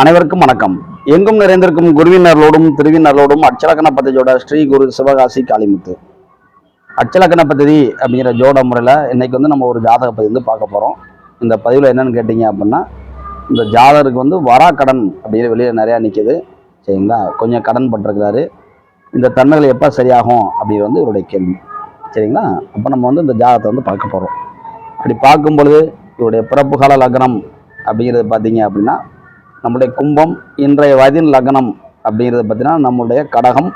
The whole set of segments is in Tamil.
அனைவருக்கும் வணக்கம். எங்கும் நிறைந்திருக்கும் குருவினர்களோடும் திருவினர்களோடும் அச்சலக்கண பத்தியோட ஸ்ரீ குரு சிவகாசி காளிமுத்து. அச்சலக்கண பத்ததி அப்படிங்கிற ஜோட முறையில் இன்னைக்கு வந்து நம்ம ஒரு ஜாதக பதி வந்து பார்க்க போகிறோம் இந்த பதிவில் என்னன்னு கேட்டிங்க அப்படின்னா இந்த ஜாதகருக்கு வந்து வரா கடன் அப்படிங்கிற வெளியில் நிறையா நிற்கிது சரிங்களா? கொஞ்சம் கடன் பட்டிருக்கிறாரு. இந்த தன்மைகள் எப்போ சரியாகும் அப்படிங்கிறது வந்து இவருடைய கேள்வி. சரிங்களா? அப்போ நம்ம வந்து இந்த ஜாதகத்தை வந்து பார்க்க போகிறோம் அப்படி பார்க்கும் பொழுது இவருடைய பிறப்புகால லக்னம் அப்படிங்கிறது பார்த்தீங்க அப்படின்னா நம்முடைய கும்பம் இன்றைய வயதின் லக்னம் அப்படிங்கிறது பார்த்தீங்கன்னா நம்முடைய கடகம்.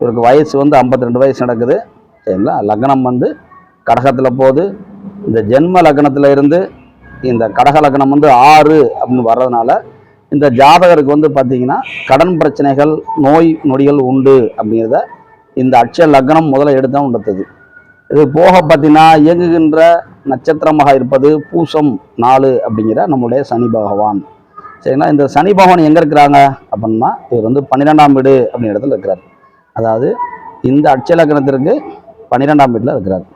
இவருக்கு வயசு வந்து 52 ரெண்டு வயசு நடக்குது. சரிங்களா? லக்னம் வந்து கடகத்தில் போகுது. இந்த ஜென்ம லக்னத்தில் இருந்து இந்த கடக லக்னம் வந்து ஆறு அப்படின்னு வர்றதுனால இந்த ஜாதகருக்கு வந்து பார்த்தீங்கன்னா கடன் பிரச்சனைகள் நோய் நொடிகள் உண்டு அப்படிங்கிறத இந்த அட்ச லக்னம் முதல்ல எடுத்தான் உணர்த்தது இது போக பார்த்தீங்கன்னா இயங்குகின்ற நட்சத்திரமாக இருப்பது பூசம் நாலு அப்படிங்கிற நம்முடைய சனி பகவான். சரிங்களா? இந்த சனி பகவான் எங்கே இருக்கிறாங்க அப்படின்னா இவர் வந்து பன்னிரெண்டாம் வீடு அப்படிங்கிற இடத்துல இருக்கிறார். அதாவது இந்த அட்சலக்கணத்திற்கு பன்னிரெண்டாம் வீட்டில் இருக்கிறார்.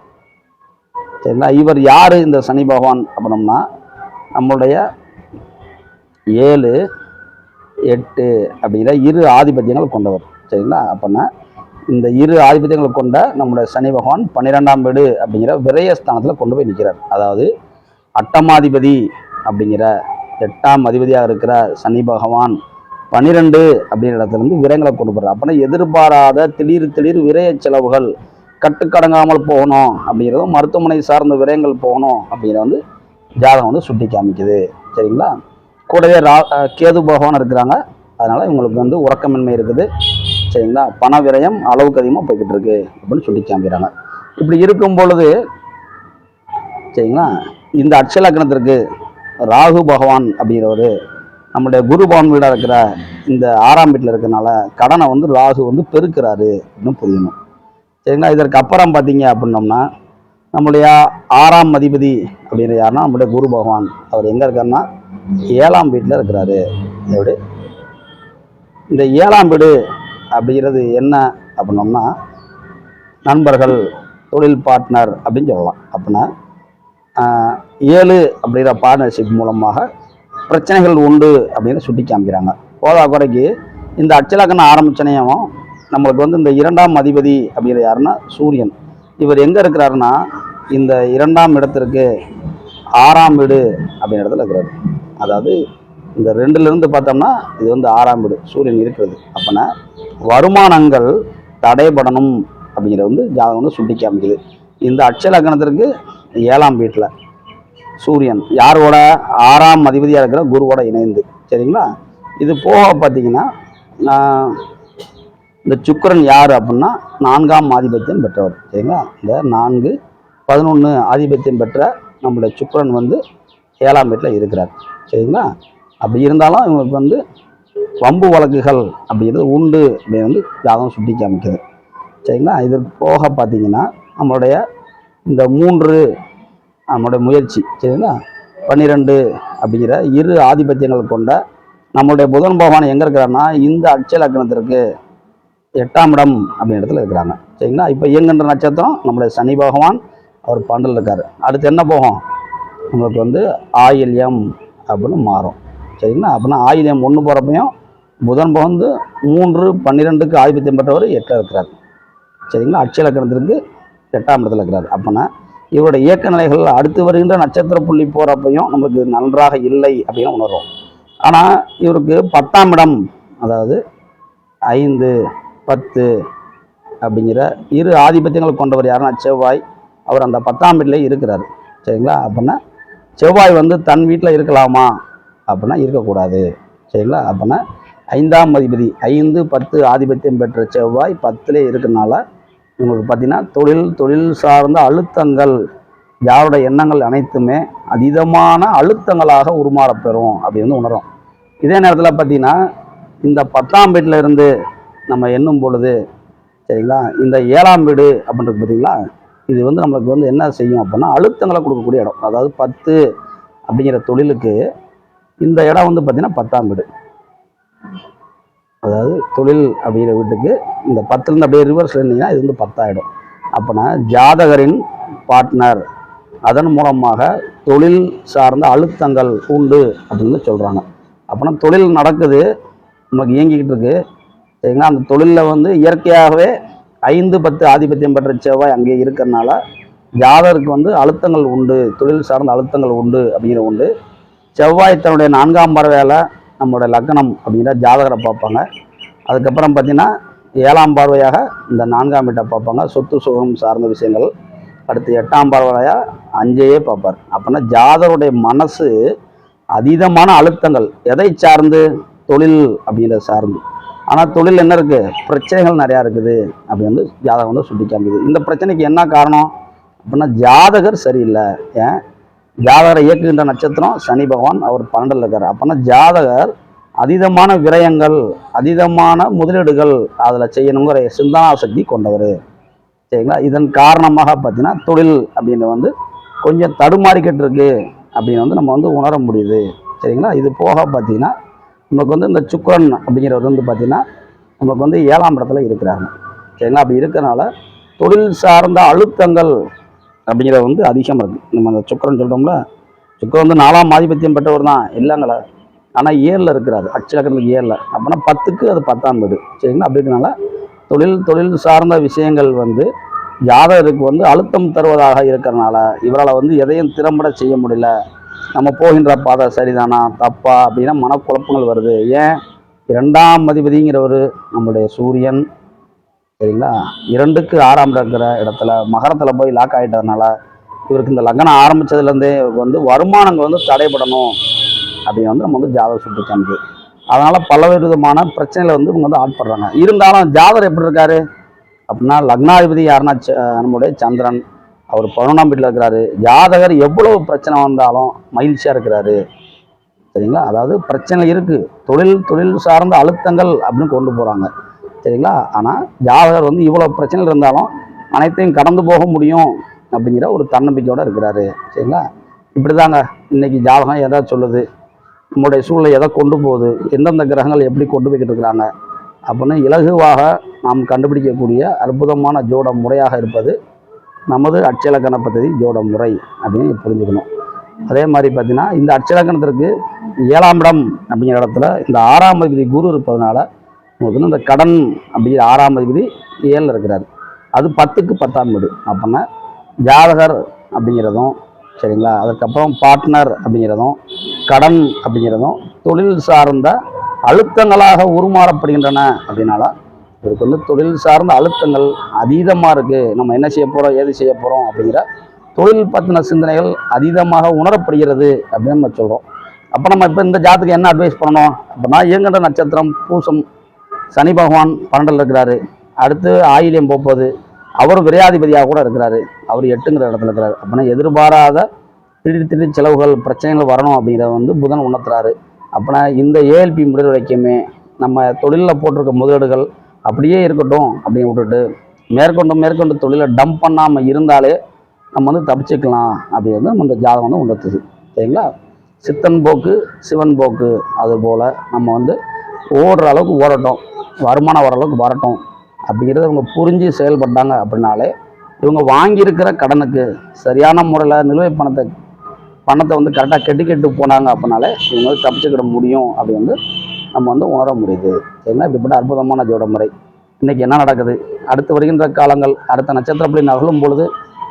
சரிங்களா? இவர் யார் இந்த சனி பகவான் அப்படின்னம்னா நம்மளுடைய ஏழு எட்டு அப்படிங்கிற இரு ஆதிபத்தியங்கள் கொண்டவர். சரிங்களா? அப்படின்னா இந்த இரு ஆதிபத்தியங்களை கொண்ட நம்முடைய சனி பகவான் பன்னிரெண்டாம் வீடு அப்படிங்கிற விரயஸ்தானத்தில் கொண்டு போய் நிற்கிறார் அதாவது அட்டமாதிபதி அப்படிங்கிற எட்டாம் அதிபதியாக இருக்கிற சனி பகவான் பன்னிரெண்டு அப்படிங்கிற இடத்துல இருந்து விரயங்களை கொண்டு போகிறார் அப்படின்னா எதிர்பாராத திடீர் திடீர் விரய செலவுகள் கட்டுக்கடங்காமல் போகணும் அப்படிங்கிறதும் மருத்துவமனை சார்ந்த விரயங்கள் போகணும் அப்படிங்கிற வந்து ஜாதகம் வந்து சுட்டி காமிக்குது. சரிங்களா? கூடவே ரா கேது பகவான் இருக்கிறாங்க. அதனால் இவங்களுக்கு வந்து உறக்கமின்மை இருக்குது. சரிங்களா? பண விரயம் அளவுக்கு அதிகமாக போய்கிட்டு இருக்கு அப்படின்னு சொல்லி காமிக்கிறாங்க. இப்படி இருக்கும் பொழுது சரிங்களா? இந்த அட்சலக்கணத்திற்கு ராகு பகவான் அப்படிங்கிறவர் நம்முடைய குரு பவன் வீடாக இருக்கிற இந்த ஆறாம் வீட்டில் இருக்கிறனால கடனை வந்து ராகு வந்து பெருக்கிறாரு அப்படின்னு புரியணும். சரிங்களா? இதற்கு அப்புறம் பார்த்தீங்க அப்படின்னோம்னா நம்முடைய ஆறாம் அதிபதி அப்படின்னு யாருன்னா நம்முடைய குரு பகவான். அவர் எங்கே இருக்காருன்னா ஏழாம் வீட்டில் இருக்கிறாரு. எப்படி? இந்த ஏழாம் வீடு அப்படிங்கிறது என்ன அப்படின்னோம்னா நண்பர்கள் தொழில் பார்ட்னர் அப்படின்னு சொல்லலாம். அப்படின்னா ஏழு அப்படிங்கிற பார்ட்னர்ஷிப் மூலமாக பிரச்சனைகள் உண்டு அப்படின்னு சுட்டி காமிக்கிறாங்க. போதா குறைக்கு இந்த அச்சலக்கணம் ஆரம்பிச்சனையும் நம்மளுக்கு வந்து இந்த இரண்டாம் அதிபதி அப்படிங்கிற யாருன்னா சூரியன். இவர் எங்கே இருக்கிறாருன்னா இந்த இரண்டாம் இடத்திற்கு ஆறாம் வீடு அப்படின்ற இடத்துல இருக்கிறாரு. அதாவது இந்த ரெண்டுலேருந்து பார்த்தோம்னா இது வந்து ஆறாம் வீடு சூரியன் இருக்கிறது. அப்போனா வருமானங்கள் தடைபடணும் அப்படிங்கிறத வந்து ஜாதகம் வந்து சுட்டி காமிக்குது. இந்த அட்சலக்கணத்திற்கு ஏழாம் வீட்டில் சூரியன். யாரோட? ஆறாம் அதிபதியாக இருக்கிற குருவோட இணைந்து. சரிங்களா? இது போக பார்த்தீங்கன்னா இந்த சுக்கரன் யார் அப்படின்னா நான்காம் ஆதிபத்தியம் பெற்றவர். சரிங்களா? இந்த நான்கு பதினொன்று ஆதிபத்தியம் பெற்ற நம்மளுடைய சுக்கரன் வந்து ஏழாம் வீட்டில் இருக்கிறார். சரிங்களா? அப்படி இருந்தாலும் இவங்களுக்கு வந்து வம்பு வழக்குகள் அப்படிங்கிறது உண்டு அப்படின்னு வந்து ஜாதகம் சுட்டி காமிக்குது. சரிங்களா? இது போக பார்த்தீங்கன்னா நம்மளுடைய இந்த மூன்று நம்மளுடைய முயற்சி சரிங்களா? பன்னிரெண்டு அப்படிங்கிற இரு ஆதிபத்தியங்கள் கொண்ட நம்மளுடைய புதன் பகவான் எங்கே இருக்கிறாருன்னா இந்த அட்சய லக்னத்திற்கு எட்டாம் இடம் அப்படின்ற இடத்துல இருக்கிறாங்க சரிங்களா? இப்போ இயங்குன்ற நட்சத்திரம் நம்மளுடைய சனி பகவான் அவர் பண்டில் இருக்கார். அடுத்து என்ன போகும்? நம்மளுக்கு வந்து ஆயில்யம் அப்படின்னு மாறும் சரிங்களா? அப்படின்னா ஆயில்யம் ஒன்று போகிறப்பையும் புதன் வந்து மூன்று பன்னிரெண்டுக்கு ஆதிபத்தியம் பெற்றவர் எட்டில் இருக்கிறார் சரிங்களா? அட்சய லக்னத்திற்கு எட்டாம் இடத்துல இருக்கிறார். அப்போனா இவருடைய இயக்க நிலைகள் அடுத்து வருகின்ற நட்சத்திர புள்ளி போகிறப்பையும் நமக்கு நன்றாக இல்லை அப்படின்னு உணர்வோம் ஆனால் இவருக்கு பத்தாம் இடம் அதாவது ஐந்து பத்து அப்படிங்கிற இரு ஆதிபத்தியங்கள் கொண்டவர் யாருன்னா செவ்வாய். அவர் அந்த பத்தாம் வீட்டிலே இருக்கிறார். சரிங்களா? அப்படின்னா செவ்வாய் வந்து தன் வீட்டில் இருக்கலாமா? அப்படின்னா இருக்கக்கூடாது. சரிங்களா? அப்படின்னா ஐந்தாம் அதிபதி ஐந்து பத்து ஆதிபத்தியம் பெற்ற செவ்வாய் பத்துலேயே இருக்கிறனால உங்களுக்கு பார்த்தீங்கன்னா தொழில் தொழில் சார்ந்த அழுத்தங்கள் யாரோட எண்ணங்கள் அனைத்துமே அதீதமான அழுத்தங்களாக உருமாறப் பெறும் அப்படின்னு உணரும். இதே நேரத்தில் பார்த்தீங்கன்னா இந்த பத்தாம் வீட்டில் இருந்து நம்ம எண்ணும் பொழுது சரிங்களா இந்த ஏழாம் வீடு அப்படின்றது பார்த்தீங்களா இது வந்து நம்மளுக்கு வந்து என்ன செய்யும் அப்படின்னா அழுத்தங்களை கொடுக்கக்கூடிய இடம். அதாவது பத்து அப்படிங்கிற தொழிலுக்கு இந்த இடம் வந்து பார்த்திங்கன்னா பத்தாம் வீடு. அதாவது தொழில் அப்படிங்கிற வீட்டுக்கு இந்த பத்துலேருந்து அப்படியே ரிவர்ஸ் இருந்தீங்கன்னா இது வந்து பத்தாயிடும். அப்போனா ஜாதகரின் பார்ட்னர் அதன் மூலமாக தொழில் சார்ந்த அழுத்தங்கள் உண்டு அப்படின்னு சொல்கிறாங்க அப்போனா தொழில் நடக்குது நமக்கு இயங்கிக்கிட்டு இருக்கு. சரிங்களா அந்த தொழிலில் வந்து இயற்கையாகவே ஐந்து பத்து ஆதிபத்தியம் பெற்ற செவ்வாய் அங்கே இருக்கிறனால ஜாதகருக்கு வந்து அழுத்தங்கள் உண்டு தொழில் சார்ந்த அழுத்தங்கள் உண்டு அப்படிங்கிற உண்டு. செவ்வாய் தன்னுடைய நான்காம் பார்வையால் நம்மளுடைய லக்னம் அப்படிங்கிற ஜாதகரை பார்ப்பாங்க. அதுக்கப்புறம் பார்த்திங்கன்னா ஏழாம் பார்வையாக இந்த நான்காம் வீட்டை பார்ப்பாங்க. சொத்து சுகம் சார்ந்த விஷயங்கள். அடுத்து எட்டாம் பார்வையாக அஞ்சையே பார்ப்பார். அப்படின்னா ஜாதகருடைய மனசு அதீதமான அழுத்தங்கள். எதை சார்ந்து? தொழில் அப்படிங்கிறத சார்ந்து. ஆனால் தொழில் என்ன இருக்குது பிரச்சனைகள் நிறையா இருக்குது அப்படி வந்து ஜாதகம் வந்து சுட்டி காமிக்குது இந்த பிரச்சனைக்கு என்ன காரணம்? அப்படின்னா ஜாதகர் சரியில்லை. ஏன்? ஜாதகரை இயக்குகின்ற நட்சத்திரம் சனி பகவான் அவர் பன்னெண்டில் இருக்கார். அப்படின்னா ஜாதகர் அதீதமான விரயங்கள் அதீதமான முதலீடுகள் அதில் செய்யணுங்கிற சிந்தனா சக்தி கொண்டவர். சரிங்களா? இதன் காரணமாக பார்த்தீங்கன்னா தொழில் அப்படின்னு வந்து கொஞ்சம் தடுமாறிக்கிட்டு இருக்கு அப்படின்னு வந்து நம்ம வந்து உணர முடியுது. சரிங்களா? இது போக பார்த்தீங்கன்னா நமக்கு வந்து இந்த சுக்கரன் அப்படிங்கிறவர் வந்து பார்த்தீங்கன்னா நமக்கு வந்து ஏழாம் இடத்துல இருக்கிறாங்க சரிங்களா? அப்படி இருக்கிறனால தொழில் சார்ந்த அழுத்தங்கள் அப்படிங்கிறது வந்து அதிகமாக இருக்குது நம்ம அந்த சுக்கரன் சொல்கிறோம்ல சுக்கரன் வந்து நாலாம் ஆதிபத்தியம் பெற்றவர் தான் இல்லைங்களா? ஆனால் ஏழில் இருக்கிறாரு அச்சலக்கணத்துக்கு ஏழில். அப்படின்னா பத்துக்கு அது பத்தாம் வீடு சரிங்களா? அப்படி தொழில் தொழில் சார்ந்த விஷயங்கள் வந்து ஜாதகருக்கு வந்து அழுத்தம் தருவதாக இருக்கிறனால இவரால் வந்து எதையும் திறம்பட செய்ய முடியல. நம்ம போகின்ற பாதை சரிதானா தப்பா? அப்படின்னா மனக்குழப்பங்கள் வருது. ஏன்? இரண்டாம் அதிபதிங்கிறவர் நம்மளுடைய சூரியன் சரிங்களா? இரண்டுக்கு ஆறாம் இருக்கிற இடத்துல மகரத்தில் போய் லாக் ஆகிட்டதுனால இவருக்கு இந்த லக்னம் ஆரம்பித்ததுலேருந்தே இவருக்கு வந்து வருமானங்கள் வந்து தடைபடணும் அப்படின்னு வந்து நம்ம வந்து ஜாதகம் சுட்டு காமிக்கு அதனால் பல விதமான பிரச்சனைகளை வந்து இவங்க வந்து ஆட்படுறாங்க இருந்தாலும் ஜாதகர் எப்படி இருக்காரு? அப்படின்னா லக்னாதிபதி யாருன்னா ச- நம்முடைய சந்திரன். அவர் பதினொன்றாம் வீட்டில் இருக்கிறாரு. ஜாதகர் எவ்வளவு பிரச்சனை வந்தாலும் மகிழ்ச்சியாக இருக்கிறாரு. சரிங்களா? அதாவது பிரச்சனை இருக்குது தொழில் தொழில் சார்ந்த அழுத்தங்கள் அப்படின்னு கொண்டு போகிறாங்க சரிங்களா? ஆனால் ஜாதகர் வந்து இவ்வளோ பிரச்சனைகள் இருந்தாலும் அனைத்தையும் கடந்து போக முடியும் அப்படிங்கிற ஒரு தன்னம்பிக்கையோடு இருக்கிறாரு. சரிங்களா? இப்படி தாங்க இன்னைக்கு ஜாதகம் எதை சொல்லுது? நம்முடைய சூழ்நிலை எதை கொண்டு போகுது? எந்தெந்த கிரகங்கள் எப்படி கொண்டு போய்கிட்டு இருக்கிறாங்க? அப்படின்னு இலகுவாக நாம் கண்டுபிடிக்கக்கூடிய அற்புதமான ஜோட முறையாக இருப்பது நமது அட்சலக்கண பദ്ധதி ஜோட முறை அப்படின்னு புரிஞ்சுக்கணும். அதே மாதிரி பார்த்தீங்கன்னா இந்த அட்சலக்கணத்திற்கு ஏழாம் இடம் அப்படிங்கிற இடத்துல இந்த ஆறாம் பகுதி குரு இருப்பதனால உங்களுக்கு இந்த கடன் அப்படிங்கிற ஆறாம் அதிபதி ஏழில் இருக்கிறார். அது பத்துக்கு பத்தாம் வீடு. அப்படின்னா ஜாதகர் அப்படிங்கிறதும் சரிங்களா? அதுக்கப்புறம் பார்ட்னர் அப்படிங்கிறதும் கடன் அப்படிங்கிறதும் தொழில் சார்ந்த அழுத்தங்களாக உருமாறப்படுகின்றன அப்படின்னால இவருக்கு வந்து தொழில் சார்ந்த அழுத்தங்கள் அதீதமாக இருக்குது நம்ம என்ன செய்ய போகிறோம் ஏது செய்ய போகிறோம் அப்படிங்கிற தொழில் பற்றின சிந்தனைகள் அதீதமாக உணரப்படுகிறது அப்படின்னு நம்ம சொல்கிறோம் அப்போ நம்ம இப்போ இந்த ஜாத்துக்கு என்ன அட்வைஸ் பண்ணணும் அப்படின்னா இயங்குகிற நட்சத்திரம் பூசம் சனி பகவான் பன்னெண்டில் இருக்கிறாரு. அடுத்து ஆயிலியம் போப்போது அவர் விரையாதிபதியாக கூட இருக்கிறாரு. அவர் எட்டுங்கிற இடத்துல இருக்கிறாரு. அப்படின்னா எதிர்பாராத திடீர் திடீர் செலவுகள் பிரச்சனைகள் வரணும் அப்படிங்கிறத வந்து புதன் உணர்த்துறாரு. அப்படின்னா இந்த ஏஎல்பி முதல் வரைக்குமே நம்ம தொழிலில் போட்டிருக்க முதலீடுகள் அப்படியே இருக்கட்டும் அப்படின்னு விட்டுட்டு மேற்கொண்டு மேற்கொண்டு தொழிலை டம்ப் பண்ணாமல் இருந்தாலே நம்ம வந்து தப்பிச்சுக்கலாம் அப்படிங்கிறது நம்ம இந்த ஜாதகம் வந்து உணர்த்துது. சரிங்களா? சித்தன் போக்கு சிவன் போக்கு அதுபோல் நம்ம வந்து ஓடுற அளவுக்கு ஓடட்டும் வருமானம் வர அளவுக்கு வரட்டும் அப்படிங்கிறத இவங்க புரிஞ்சு செயல்பட்டாங்க அப்படின்னாலே இவங்க வாங்கியிருக்கிற கடனுக்கு சரியான முறையில் நிலுவை பணத்தை பணத்தை வந்து கரெக்டாக கெட்டு கெட்டு போனாங்க அப்படின்னாலே இவங்க வந்து தப்பிச்சுக்கிட முடியும் அப்படி வந்து நம்ம வந்து உணர முடியுது. சரிங்களா இப்படிப்பட்ட அற்புதமான ஜோட முறை. இன்றைக்கி என்ன நடக்குது? அடுத்து வருகின்ற காலங்கள் அடுத்த நட்சத்திரப்படி நகலும் பொழுது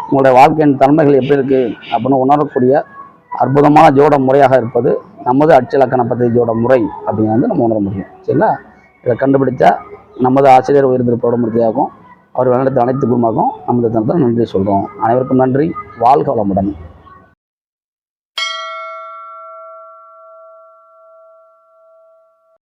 உங்களுடைய வாழ்க்கையின் தன்மைகள் எப்படி இருக்குது அப்படின்னு உணரக்கூடிய அற்புதமான ஜோட முறையாக இருப்பது நமது அட்சலக்கண பத்திரிகையோட முறை அப்படின்னு வந்து நம்ம உணர முடியும். சரிங்களா? இதை கண்டுபிடிச்சா நமது ஆசிரியர் உயர்ந்திருப்போட மூர்த்தியாகும் அவர் வழிநடத்த அனைத்து குருமாக்கும் நமது தனத்தில் நன்றி சொல்கிறோம் அனைவருக்கும் நன்றி. வாழ்க வளமுடன்.